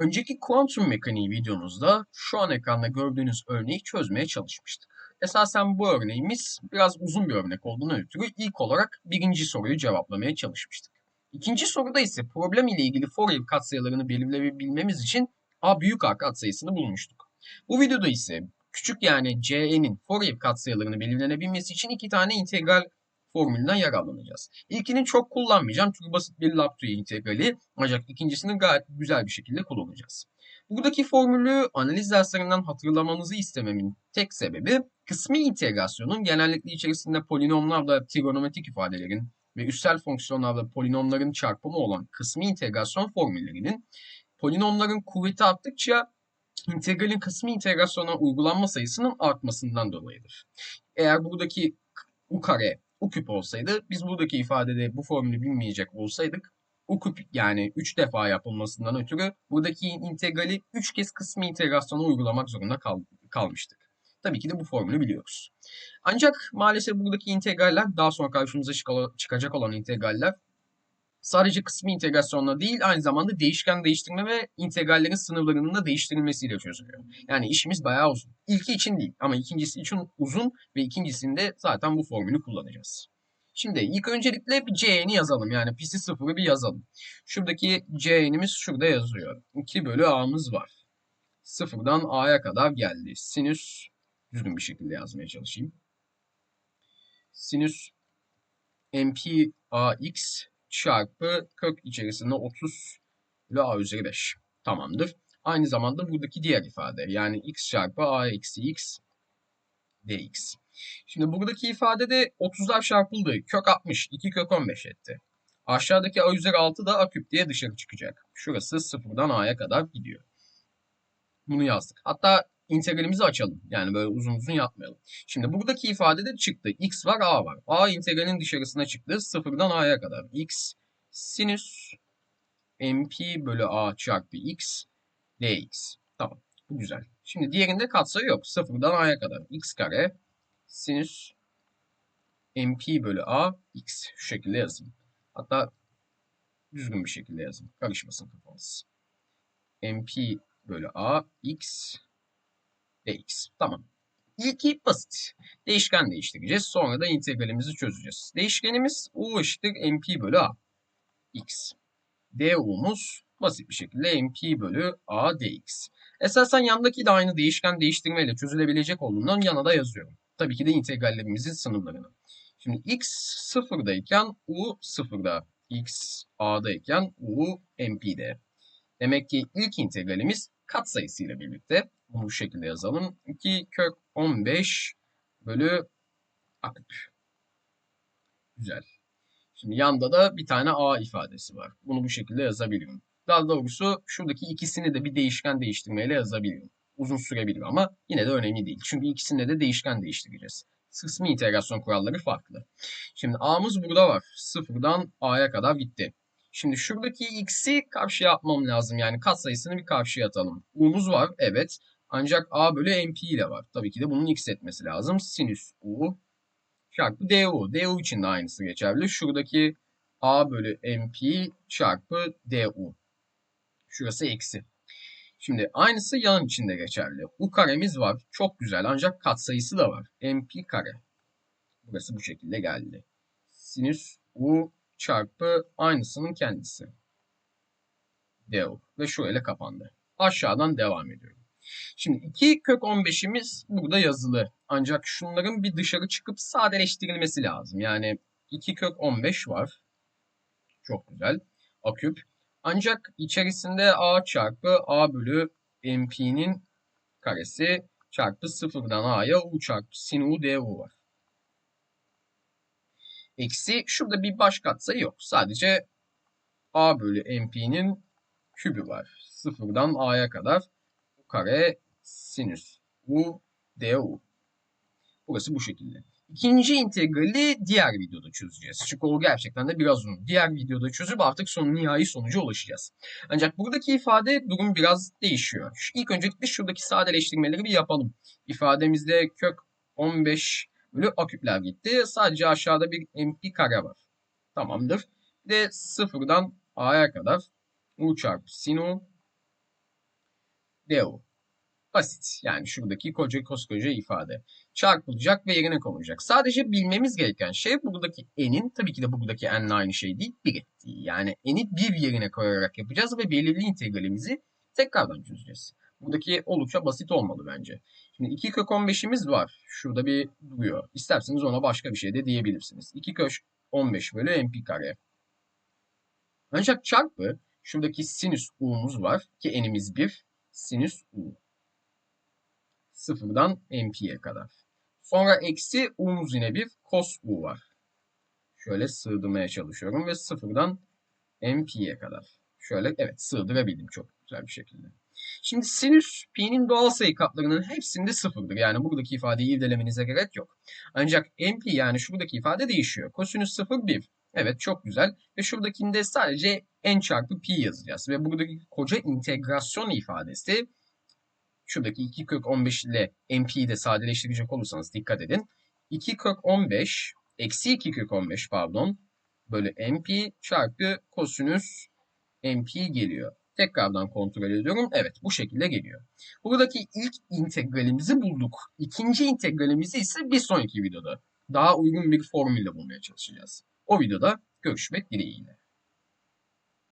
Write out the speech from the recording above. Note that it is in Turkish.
Önceki kuantum mekaniği videomuzda şu an ekranda gördüğünüz örneği çözmeye çalışmıştık. Esasen bu örneğimiz biraz uzun bir örnek olduğunu ötürü ilk olarak birinci soruyu cevaplamaya çalışmıştık. İkinci soruda ise problem ile ilgili Fourier katsayılarını belirleyebilmemiz için a büyük A katsayısını bulmuştuk. Bu videoda ise küçük yani c'nin Fourier katsayılarını belirlenebilmesi için iki tane integral formülünden yararlanacağız. İlkini çok kullanmayacağım çünkü basit bir Laptue integrali ancak ikincisini gayet güzel bir şekilde kullanacağız. Buradaki formülü analiz derslerinden hatırlamanızı istememin tek sebebi kısmi integrasyonun genellikle içerisinde polinomlarla trigonometrik ifadelerin ve üstel fonksiyonlarla polinomların çarpımı olan kısmi integrasyon formüllerinin polinomların kuvveti arttıkça integralin kısmi integrasyona uygulanma sayısının artmasından dolayıdır. Eğer buradaki u kare u küp olsaydı biz buradaki ifadede bu formülü bilmeyecek olsaydık u küp yani 3 defa yapılmasından ötürü buradaki integrali 3 kez kısmi integrasyona uygulamak zorunda kal kalmıştık. Tabii ki de bu formülü biliyoruz. Ancak maalesef buradaki integraller daha sonra karşımıza çıkacak olan integraller sadece kısmi integrasyonla değil aynı zamanda değişken değiştirme ve integrallerin sınırlarının da değiştirilmesiyle çözülüyor. Yani işimiz bayağı uzun. İlki için değil ama ikincisi için uzun ve ikincisinde zaten bu formülü kullanacağız. Şimdi ilk öncelikle bir c'ni yazalım. Yani pisi sıfırı bir yazalım. Şuradaki c'nimiz şurada yazıyor. 2 bölü a'mız var. Sıfırdan a'ya kadar geldi. Sinüs düzgün bir şekilde yazmaya çalışayım. Sinüs mp ax çarpı kök içerisinde 30 bölü a üzeri 5. Tamamdır. Aynı zamanda buradaki diğer ifade yani x çarpı a eksi x dx. Şimdi buradaki ifadede 30'lar çarpıldı. Kök 60, 2 kök 15 etti. Aşağıdaki a üzeri 6 da a küp diye dışarı çıkacak. Şurası sıfırdan a'ya kadar gidiyor. Bunu yazdık. Hatta integralimizi açalım. Yani böyle uzun uzun yapmayalım. Şimdi buradaki ifadede çıktı. x var, a var. a integralin dışarısına çıktı. Sıfırdan a'ya kadar. x sinüs mp bölü a çarpı x dx. Tamam. Bu güzel. Şimdi diğerinde katsayı yok. Sıfırdan a'ya kadar. x kare sinüs mp bölü a x. Şu şekilde yazın. Hatta düzgün bir şekilde yazın. Karışmasın kafanız. mp bölü a x dx. Tamam. İlki basit. Değişken değiştireceğiz. Sonra da integralimizi çözeceğiz. Değişkenimiz u eşittir mp bölü a x. du'muz basit bir şekilde mp bölü a dx. Esasen yandaki de aynı değişken değiştirmeyle çözülebilecek olduğundan yana da yazıyorum. Tabii ki de integrallerimizin sınırlarını. Şimdi x sıfırdayken u sıfırda, x a'dayken u mp'de. Demek ki ilk integralimiz katsayısıyla birlikte. Bunu bu şekilde yazalım. 2 kök 15 bölü a Güzel. Şimdi yanda da bir tane a ifadesi var. Bunu bu şekilde yazabiliyorum. Daha doğrusu şuradaki ikisini de bir değişken değiştirmeyle yazabiliyorum. Uzun sürebilir ama yine de önemli değil. Çünkü ikisinde de değişken değiştireceğiz. Kısmi integrasyon kuralları farklı. Şimdi a'mız burada var. Sıfırdan a'ya kadar gitti. Şimdi şuradaki x'i karşıya atmam lazım. Yani katsayısını bir karşıya atalım. u'muz var. Evet. Ancak a bölü mp ile var. Tabii ki de bunun x etmesi lazım. Sinüs u çarpı du. du için de aynısı geçerli. Şuradaki a bölü mp çarpı du. Şurası eksi. Şimdi aynısı yan içinde geçerli. U karemiz var. Çok güzel ancak katsayısı da var. mp kare. Burası bu şekilde geldi. Sinüs u çarpı aynısının kendisi. du. Ve şöyle kapandı. Aşağıdan devam ediyorum. Şimdi 2 kök 15'imiz burada yazılı. Ancak şunların bir dışarı çıkıp sadeleştirilmesi lazım. Yani 2 kök 15 var. Çok güzel. A küp. Ancak içerisinde a çarpı a bölü mp'nin karesi çarpı sıfırdan a'ya u çarpı sin u du var. Eksi şurada bir baş katsayı yok. Sadece a bölü mp'nin kübü var. Sıfırdan a'ya kadar u kare sinüs u du. Burası bu şekilde. İkinci integrali diğer videoda çözeceğiz. Çünkü o gerçekten de biraz uzun. Diğer videoda çözüp artık son nihai sonuca ulaşacağız. Ancak buradaki ifade durum biraz değişiyor. İlk öncelikle şuradaki sadeleştirmeleri bir yapalım. İfademizde kök 15 bölü a küpler gitti. Sadece aşağıda bir mp kare var. Tamamdır. Bir de sıfırdan a'ya kadar u çarpı sin u du. Basit. Yani şuradaki koca koskoca ifade. Çarpılacak ve yerine konulacak. Sadece bilmemiz gereken şey buradaki n'in tabii ki de buradaki n'le aynı şey değil. bir ettiği. Yani n'i bir yerine koyarak yapacağız ve belirli integralimizi tekrardan çözeceğiz. Buradaki oldukça basit olmalı bence. Şimdi 2 kök 15'imiz var. Şurada bir duruyor. İsterseniz ona başka bir şey de diyebilirsiniz. 2 kök 15 bölü mp kare. Ancak çarpı şuradaki sinüs u'muz var ki n'imiz 1. Sinüs u. Sıfırdan mp'ye kadar. Sonra eksi u'muz yine bir cos u var. Şöyle sığdırmaya çalışıyorum ve sıfırdan mp'ye kadar. Şöyle evet sığdırabildim çok güzel bir şekilde. Şimdi sinüs pi'nin doğal sayı katlarının hepsinde sıfırdır. Yani buradaki ifadeyi irdelemenize gerek yok. Ancak mp yani şuradaki ifade değişiyor. Kosinüs 0 1. Evet çok güzel. Ve şuradakinde sadece n çarpı pi yazacağız. Ve buradaki koca integrasyon ifadesi şuradaki 2 kök 15 ile mp'yi de sadeleştirecek olursanız dikkat edin. 2 kök 15 eksi 2 kök 15 pardon bölü mp çarpı kosinüs mp geliyor. Tekrardan kontrol ediyorum. Evet bu şekilde geliyor. Buradaki ilk integralimizi bulduk. İkinci integralimizi ise bir sonraki videoda daha uygun bir formülle bulmaya çalışacağız. O videoda görüşmek dileğiyle.